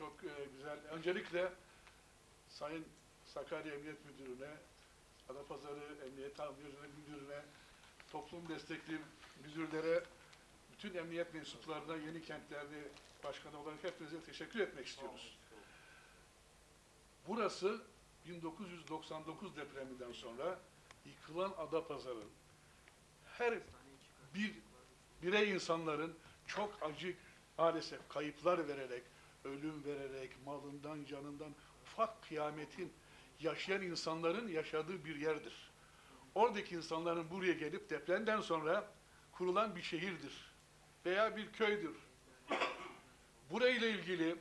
çok e, güzel. Öncelikle Sayın Sakarya Emniyet Müdürü'ne, Adapazarı Emniyet Müdürü'ne, toplum destekli müdürlere, bütün emniyet mensuplarına, yeni kentlerde başkanı olarak hepinize teşekkür etmek istiyoruz. Burası 1999 depreminden sonra yıkılan Adapazarı. Her bir birey insanların çok acı maalesef kayıplar vererek, ölüm vererek, malından, canından ufak kıyametin yaşayan insanların yaşadığı bir yerdir. Oradaki insanların buraya gelip depremden sonra kurulan bir şehirdir veya bir köydür. Burayla ilgili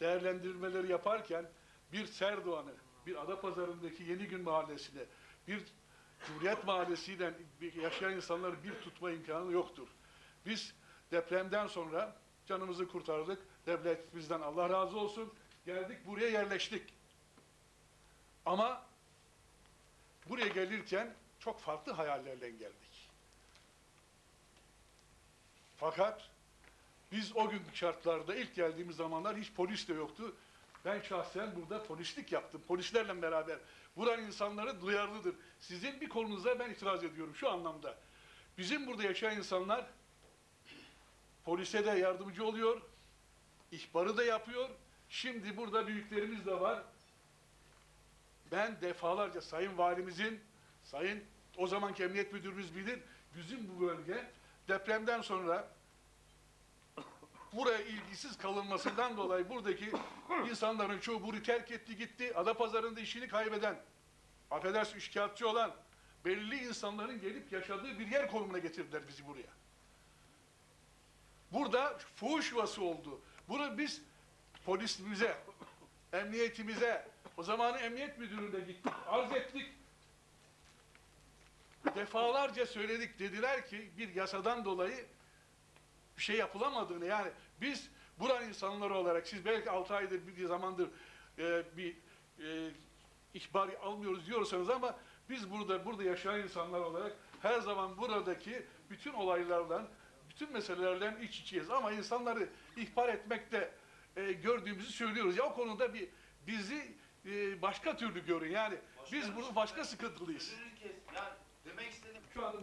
değerlendirmeleri yaparken bir Serdoğan'ı, bir Adapazarı'ndaki Yeni Gün Mahallesi'ne, bir Cumhuriyet Mahallesi'yle bir yaşayan insanları bir tutma imkanı yoktur. Biz depremden sonra canımızı kurtardık. Devlet bizden Allah razı olsun. Geldik buraya yerleştik. Ama buraya gelirken çok farklı hayallerle geldik. Fakat biz o gün şartlarda ilk geldiğimiz zamanlar hiç polis de yoktu. Ben şahsen burada polislik yaptım. Polislerle beraber. Buranın insanları duyarlıdır. Sizin bir konunuza ben itiraz ediyorum şu anlamda. Bizim burada yaşayan insanlar polise de yardımcı oluyor, ihbarı da yapıyor. Şimdi burada büyüklerimiz de var. Ben defalarca Sayın Valimizin, Sayın o zamanki Emniyet Müdürümüz bilir, bizim bu bölge depremden sonra buraya ilgisiz kalınmasından dolayı buradaki insanların çoğu burayı terk etti gitti. Adapazarı'nda işini kaybeden, affedersin şikayetçi olan belirli insanların gelip yaşadığı bir yer konumuna getirdiler bizi buraya. Burada fuhuş yuvası oldu. Bunu biz polisimize, emniyetimize, o zamanı emniyet müdürüne gittik, arz ettik. Defalarca söyledik. Dediler ki bir yasadan dolayı bir şey yapılamadığını yani biz buranın insanları olarak siz belki 6 aydır bir zamandır e, bir e, ihbar almıyoruz diyorsanız ama biz burada burada yaşayan insanlar olarak her zaman buradaki bütün olaylardan bütün meselelerden iç içeyiz ama insanları ihbar etmekte e, gördüğümüzü söylüyoruz. Ya o konuda bir bizi e, başka türlü görün yani biz bunu başka sıkıntılıyız. Sözünü kes. Ya demek istedim. Şu anda